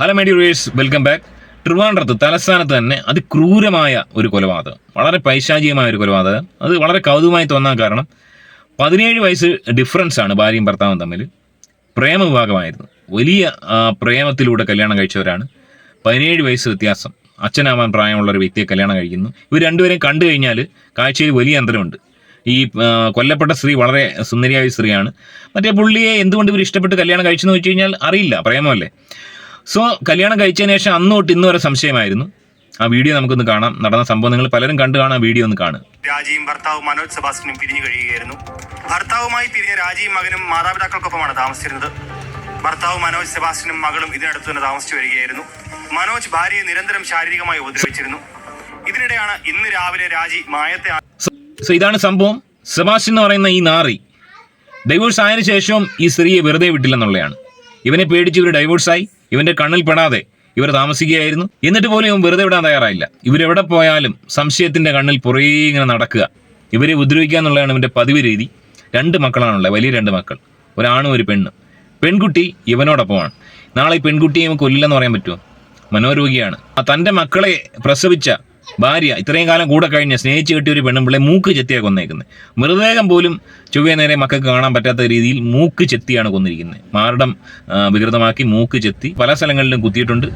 Hello my dears welcome back ട്രിവാൻഡ്രത്ത് തലസ്ഥാനത്ത് തന്നെ അതിക്രൂരമായ ഒരു കൊലപാതകം. വളരെ പൈശാചികമായ ഒരു കൊലപാതകം. അത് വളരെ കൗതുകമായി തോന്നാൻ കാരണം പതിനേഴ് വയസ്സ് ഡിഫറൻസ് ആണ് ഭാര്യയും ഭർത്താവും തമ്മിൽ. പ്രേമ വിഭാഗമായിരുന്നു വലിയ പ്രേമത്തിലൂടെ കല്യാണം കഴിച്ചവരാണ്. പതിനേഴ് വയസ്സ് വ്യത്യാസം. അച്ഛനാവാൻ പ്രായമുള്ള ഒരു വ്യക്തിയെ കല്യാണം കഴിക്കുന്നു. ഇവർ രണ്ടുപേരെയും കണ്ടു കഴിഞ്ഞാൽ കാഴ്ചയിൽ വലിയ അന്തരമുണ്ട്. ഈ കൊല്ലപ്പെട്ട സ്ത്രീ വളരെ സുന്ദരിയായ സ്ത്രീയാണ്. മറ്റേ പുള്ളിയെ എന്തുകൊണ്ട് ഇവർ ഇഷ്ടപ്പെട്ട് കല്യാണം കഴിച്ചെന്ന് വെച്ച് കഴിഞ്ഞാൽ അറിയില്ല. പ്രേമമല്ലേ? സോ കല്യാണം കഴിച്ചതിന് ശേഷം അന്ന് തൊട്ട് ഇന്ന് വരെ സംശയമായിരുന്നു. ആ വീഡിയോ നമുക്കൊന്ന് കാണാം. നടന്ന സംഭവം നിങ്ങൾ പലരും കണ്ടു കാണാം. വീഡിയോ ഒന്ന് കാണും രാജിയും ഭർത്താവ് മനോജ് സെബാസ്റ്റിനും പിരിഞ്ഞു കഴിയുകയായിരുന്നു. ഭർത്താവുമായി പിരിഞ്ഞ രാജിയും മകനും മാതാപിതാക്കൾക്കൊപ്പമാണ് താമസിച്ചിരുന്നത്. ഭർത്താവ് മനോജ് സെബാസ്റ്റിനും മകളും ഇതിനടുത്ത് തന്നെ താമസിച്ചു വരികയായിരുന്നു. മനോജ് ഭാര്യയെ നിരന്തരം ശാരീരികമായി ഉപദ്രവിച്ചിരുന്നു. ഇതിനിടെയാണ് ഇന്ന് രാവിലെ രാജി മായത്തെ സോ ഇതാണ് സംഭവം. സെബാസ്റ്റ്യൻ എന്ന് പറയുന്ന ഈ നാറി ഡൈവോഴ്സ് ആയതിനു ശേഷവും ഈ സ്ത്രീയെ വെറുതെ വിട്ടില്ലെന്നുള്ളതാണ്. ഇവനെ പേടിച്ച് ഇവർ ഡൈവോഴ്സായി ഇവന്റെ കണ്ണിൽ പെടാതെ ഇവർ താമസിക്കുകയായിരുന്നു. എന്നിട്ട് പോലും ഇവൻ വെറുതെ വിടാൻ തയ്യാറായില്ല. ഇവരെവിടെ പോയാലും സംശയത്തിന്റെ കണ്ണിൽ പുറകെ ഇങ്ങനെ നടക്കുക. ഇവരെ ഉപദ്രവിക്കുക എന്നുള്ളതാണ് ഇവന്റെ പതിവ് രീതി. രണ്ട് മക്കളാണുള്ളത്. വലിയ രണ്ട് മക്കൾ. ഒരാണും ഒരു പെണ്ണും. പെൺകുട്ടി ഇവനോടൊപ്പമാണ്. നാളെ ഈ പെൺകുട്ടിയെ കൊല്ലില്ലെന്ന് പറയാൻ പറ്റുമോ? മനോരോഗിയാണ്. ആ തന്റെ മക്കളെ പ്രസവിച്ച ഭാര്യ ഇത്രയും കാലം കൂടെ കഴിഞ്ഞ സ്നേഹിച്ച് കെട്ടിയ ഒരു പെണ്ണുമ്പിള്ളെ മൂക്ക് ചെത്തിയാണ് കൊന്നേക്കുന്നത് മൃതദേഹം പോലും ചൊവ്വേ നേരെ മക്കൾക്ക് കാണാൻ പറ്റാത്ത രീതിയിൽ മൂക്ക് ചെത്തിയാണ് കൊന്നിരിക്കുന്നത് മാരടം വികൃതമാക്കി മൂക്ക് ചെത്തി പല സ്ഥലങ്ങളിലും കുത്തിയിട്ടുണ്ട്.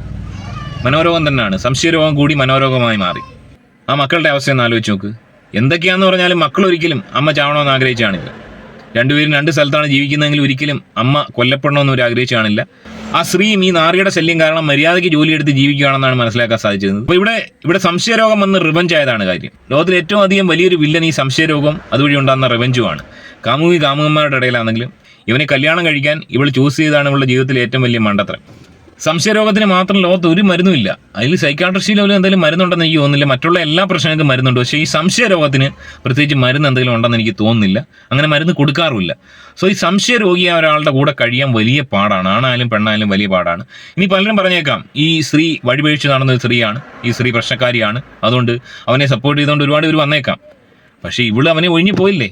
മനോരോഗം തന്നെയാണ്. സംശയരോഗം കൂടി മനോരോഗമായി മാറി. ആ മക്കളുടെ അവസ്ഥ ഒന്ന് ആലോചിച്ച് നോക്ക്. എന്തൊക്കെയാണെന്ന് പറഞ്ഞാലും മക്കൾ ഒരിക്കലും അമ്മ ചാവണമെന്ന് ആഗ്രഹിച്ചാണില്ല രണ്ടുപേരും രണ്ട് സ്ഥലത്താണ് ജീവിക്കുന്നതെങ്കിൽ ഒരിക്കലും അമ്മ കൊല്ലപ്പെടണമെന്ന് ഒരു ആഗ്രഹിച്ചു കാണില്ല ആ സ്ത്രീയും ഈ നാറിയുടെ ശല്യം കാരണം മര്യാദയ്ക്ക് ജോലിയെടുത്ത് ജീവിക്കുകയാണെന്നാണ് മനസ്സിലാക്കാൻ സാധിച്ചിരുന്നത്. അപ്പോൾ ഇവിടെ ഇവിടെ സംശയരോഗം വന്ന് റിവഞ്ച് ആയതാണ് കാര്യം. ലോകത്തിൽ ഏറ്റവും അധികം വലിയൊരു വില്ലൻ ഈ സംശയരോഗം അതുവഴി ഉണ്ടാകുന്ന റിവഞ്ചുമാണ് കാമുകി കാമുകന്മാരുടെ ഇടയിലാണെങ്കിലും ഇവനെ കല്യാണം കഴിക്കാൻ ഇവൾ ചൂസ് ചെയ്താണ് ഇവളുടെ ജീവിതത്തിലെ ഏറ്റവും വലിയ മണ്ടത്തരം. സംശയരോഗത്തിന് മാത്രം ലോകത്ത് ഒരു മരുന്നുമില്ല അതിൽ സൈക്കാട്രിസ്റ്റി ലെവലിൽ എന്തെങ്കിലും മരുന്നുണ്ടെന്ന് എനിക്ക് തോന്നുന്നില്ല. മറ്റുള്ള എല്ലാ പ്രശ്നങ്ങൾക്കും മരുന്നുണ്ട്. പക്ഷേ ഈ സംശയരോഗത്തിന് പ്രത്യേകിച്ച് മരുന്ന് എന്തെങ്കിലും ഉണ്ടെന്ന് എനിക്ക് തോന്നുന്നില്ല. അങ്ങനെ മരുന്ന് കൊടുക്കാറുമില്ല. സോ ഈ സംശയരോഗിയായ ഒരാളുടെ കൂടെ കഴിയാൻ വലിയ പാടാണ്. ആണായാലും പെണ്ണായാലും വലിയ പാടാണ്. ഇനി പലരും പറഞ്ഞേക്കാം ഈ സ്ത്രീ വഴിപഴിച്ച് നടന്ന ഒരു സ്ത്രീയാണ്. ഈ സ്ത്രീ പ്രശ്നക്കാരിയാണ്. അതുകൊണ്ട് അവനെ സപ്പോർട്ട് ചെയ്തുകൊണ്ട് ഒരുപാട് പേര് വന്നേക്കാം. പക്ഷേ ഇവിടെ അവനെ ഒഴിഞ്ഞു പോയില്ലേ?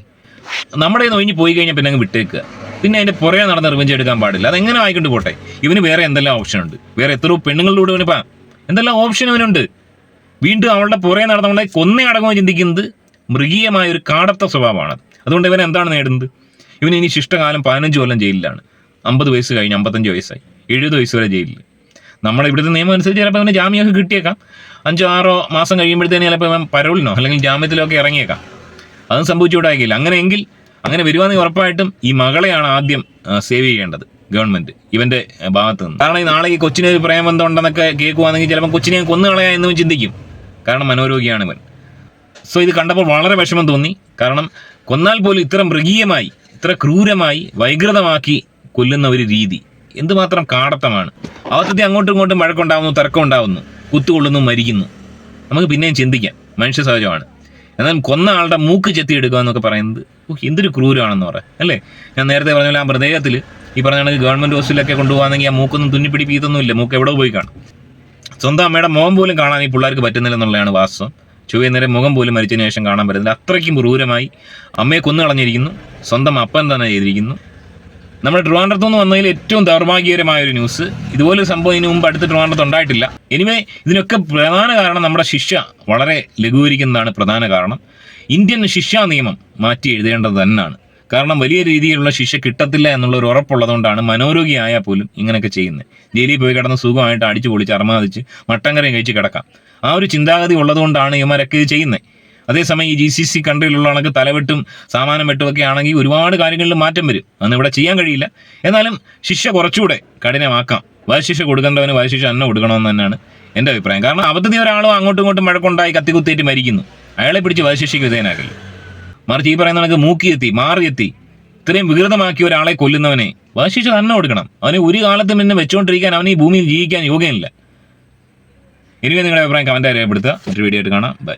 നമ്മുടെ ഒഴിഞ്ഞു പോയി കഴിഞ്ഞാൽ പിന്നെ അങ്ങ് വിട്ടേക്കുക പിന്നെ അതിന്റെ പുറകെ നടന്ന് റിവഞ്ച് എടുക്കാൻ പാടില്ല. അതെങ്ങനെ ആയിക്കൊണ്ട് പോട്ടെ? ഇവന് വേറെ എന്തെല്ലാം ഓപ്ഷൻ ഉണ്ട്? വേറെ എത്രയോ പെണ്ണുങ്ങളിലൂടെ ഇവന് പാ എന്തെല്ലാം ഓപ്ഷൻ ഇവനുണ്ട് വീണ്ടും അവളുടെ പുറകെ നടന്നവളെ കൊന്നയടക്കം ചിന്തിക്കുന്നത് മൃഗീയമായ ഒരു കാടത്ത സ്വഭാവമാണ്. അതുകൊണ്ട് ഇവൻ എന്താണ് നേടുന്നത്? ഇവന് ഇനി ശിഷ്ടകാലം പതിനഞ്ച് കൊല്ലം ജയിലിലാണ്. അമ്പത് വയസ്സ് കഴിഞ്ഞ് അമ്പത്തഞ്ച് വയസ്സായി. എഴുപത് വയസ്സ് വരെ ജയിലിൽ നമ്മുടെ ഇവിടുത്തെ നിയമം അനുസരിച്ച് ചിലപ്പോൾ അവന് ജാമ്യമൊക്കെ കിട്ടിയേക്കാം. അഞ്ചോ ആറോ മാസം കഴിയുമ്പോഴത്തേന് ചിലപ്പോൾ ഇവൻ പരോളിനോ അല്ലെങ്കിൽ ജാമ്യത്തിലോ ഒക്കെ ഇറങ്ങിയേക്കാം. അതും സംഭവിച്ചുകൂടാക്കില്ല അങ്ങനെയെങ്കിൽ അങ്ങനെ വരുവാണെങ്കിൽ ഉറപ്പായിട്ടും ഈ മകളെയാണ് ആദ്യം സേവ് ചെയ്യേണ്ടത് ഗവൺമെന്റ് ഇവന്റെ ഭാഗത്ത് നിന്ന്. കാരണം ഈ നാളെ ഈ കൊച്ചിനെ ഒരു പ്രേമബന്ധം ഉണ്ടെന്നൊക്കെ കേൾക്കുവാണെങ്കിൽ ചിലപ്പോൾ കൊച്ചിനെ കൊന്നു കളയാ എന്നും ചിന്തിക്കും. കാരണം മനോരോഗിയാണ് ഇവൻ. സോ ഇത് കണ്ടപ്പോൾ വളരെ വിഷമം തോന്നി. കാരണം കൊന്നാൽ പോലും ഇത്ര മൃഗീയമായി ഇത്ര ക്രൂരമായി വൈകൃതമാക്കി കൊല്ലുന്ന ഒരു രീതി എന്തുമാത്രം കാടത്തമാണ്. അവസരത്തിൽ അങ്ങോട്ടും ഇങ്ങോട്ടും വഴക്കുണ്ടാവുന്നു തർക്കമുണ്ടാവുന്നു കുത്തുകൊള്ളുന്നു മരിക്കുന്നു. നമുക്ക് പിന്നെയും ചിന്തിക്കാം. മനുഷ്യ സഹജമാണ്. എന്നാൽ കൊന്ന ആളുടെ മൂക്ക് ചെത്തി എടുക്കുക എന്നൊക്കെ പറയുന്നത് എന്തൊരു ക്രൂരമാണെന്ന് പറയാം അല്ലേ? ഞാൻ നേരത്തെ പറഞ്ഞ പോലെ ആ മൃതദേഹത്തിൽ ഈ പറഞ്ഞ കണക്ക് ഗവൺമെന്റ് ഹോസ്പിറ്റലൊക്കെ കൊണ്ടുപോകാന്നെങ്കിൽ ആ മൂക്കൊന്നും തുന്നിപ്പിടിപ്പിക്കൊന്നുമില്ല മൂക്ക് എവിടെ പോയി കാണും. സ്വന്തം അമ്മയുടെ മുഖം പോലും കാണാൻ ഈ പിള്ളേർക്ക് പറ്റുന്നില്ല എന്നുള്ളതാണ് വാസ്തവം നേരെ മുഖം പോലും മരിച്ചതിന് ശേഷം കാണാൻ പറ്റുന്നില്ല. അത്രയ്ക്കും ക്രൂരമായി അമ്മയെ കൊന്നു കളഞ്ഞിരിക്കുന്നു സ്വന്തം അപ്പൻ തന്നെ ചെയ്തിരിക്കുന്നു. നമ്മുടെ ട്രിവാൻഡ്രത്ത് നിന്ന് വന്നതിൽ ഏറ്റവും ദൗർഭാഗ്യകരമായ ഒരു ന്യൂസ്. ഇതുപോലെ സംഭവം ഇതിനു മുമ്പ് അടുത്ത് ട്രിവാൻഡ്രത്ത് ഉണ്ടായിട്ടില്ല. എനിവേ ഇതിനൊക്കെ പ്രധാന കാരണം നമ്മുടെ ശിക്ഷ വളരെ ലഘൂകരിക്കുന്നതാണ് പ്രധാന കാരണം. ഇന്ത്യൻ ശിക്ഷാ നിയമം മാറ്റി എഴുതേണ്ടത് തന്നെയാണ്. കാരണം വലിയ രീതിയിലുള്ള ശിക്ഷ കിട്ടത്തില്ല എന്നുള്ള ഒരു ഉറപ്പുള്ളതുകൊണ്ടാണ് മനോരോഗിയായാൽ പോലും ഇങ്ങനെയൊക്കെ ചെയ്യുന്നത്. ജയിലിൽ പോയി കിടന്ന് സുഖമായിട്ട് അടിച്ചു പൊളിച്ച് അർമാദിച്ച് മട്ടങ്കരയും കഴിച്ച് കിടക്കാം. ആ ഒരു ചിന്താഗതി ഉള്ളതുകൊണ്ടാണ് ഇവന്മാരൊക്കെ ഇത് ചെയ്യുന്നത്. അതേസമയം ഈ ജി സി സി കൺട്രിയിലുള്ള തലവെട്ടും സാമാനം വെട്ടും ഒക്കെ ആണെങ്കിൽ ഒരുപാട് കാര്യങ്ങളിൽ മാറ്റം വരും. അന്ന് ഇവിടെ ചെയ്യാൻ കഴിയില്ല. എന്നാലും ശിക്ഷ കുറച്ചുകൂടെ കഠിനമാക്കാം. വധശിക്ഷ കൊടുക്കേണ്ടവന് വധശിക്ഷ തന്നെ കൊടുക്കണമെന്ന് തന്നെയാണ് എന്റെ അഭിപ്രായം. കാരണം അബദ്ധത്തിൽ ഒരാളും അങ്ങോട്ടും ഇങ്ങോട്ടും മഴക്കുണ്ടായി കത്തിക്കുത്തേറ്റ് മരിക്കുന്നു. അയാളെ പിടിച്ച് വധശിക്ഷയ്ക്ക് വിധേയനാക്കില്ല? മറിച്ച് ഈ പറയുന്ന കണക്ക് മൂക്കിയെത്തി മാറിയെത്തി ഇത്രയും വികൃതമാക്കിയ ഒരാളെ കൊല്ലുന്നവനെ വധശിക്ഷ തന്നെ കൊടുക്കണം. അവനെ ഒരു കാലത്തും എന്നെ വെച്ചുകൊണ്ടിരിക്കാൻ അവന് ഈ ഭൂമിയിൽ ജീവിക്കാൻ യോഗ്യമില്ല ഇനിവേ നിങ്ങളുടെ അഭിപ്രായം കമന്റ് രേഖപ്പെടുത്തുക. മറ്റൊരു വീഡിയോ ആയിട്ട് കാണാം. ബൈ